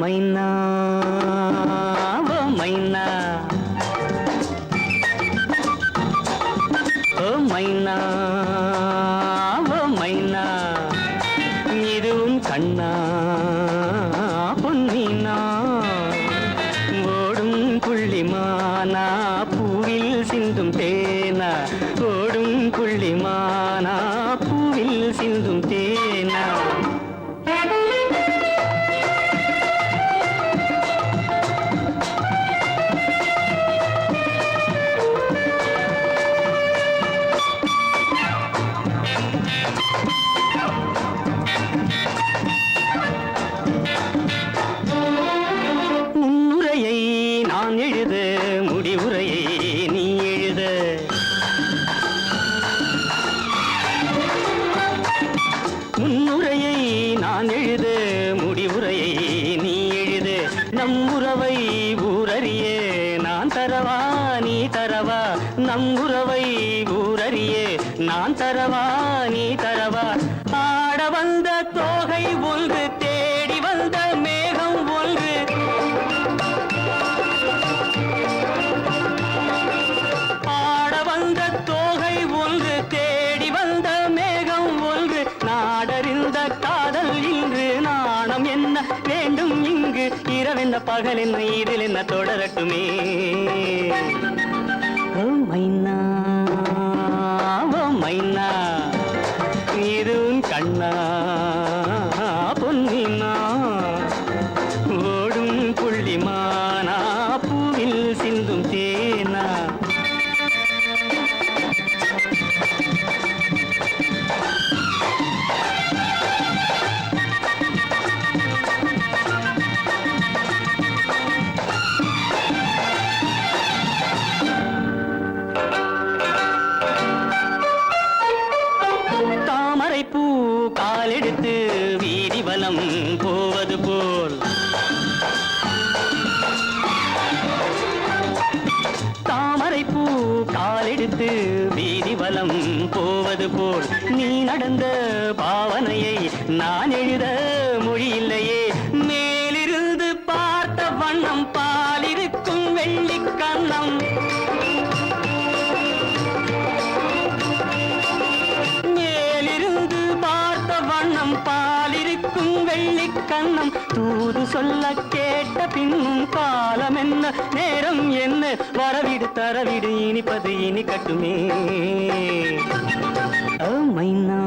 மைனா பூவில் நான் தரவா நீ தரவா? ஆட வந்த தோகை ஒன்று தேடி வந்த மேகம் ஒன்று. ஆட வந்த தோகை ஒன்று தேடி வந்த மேகம் ஒன்று. நாடறிந்த காதல் இன்று நாணம் என்ன வேண்டும் இங்கு? இரவென்ன பகல் என்ன இதில் என்ன தொடரட்டுமே? Oh மைனா மைனா இது உன் கண்ணா பொன்னினா. ஓடும் புள்ளிமானா பூவில் சிந்தும் தேனா. மனம் போவது போல். தாமரை பூ காலெடுத்து வீதி வலம் போவது போல். நீ நடந்த பாவனையை நான் எழுத மொழி பாலிருக்கும் கண்ணம் தூது சொல்ல கேட்ட பின்னும் காலம் என்ன? நேரம் என்ன? வரவிடு தரவிடு இனிப்பது இனி கட்டுமே. மைனா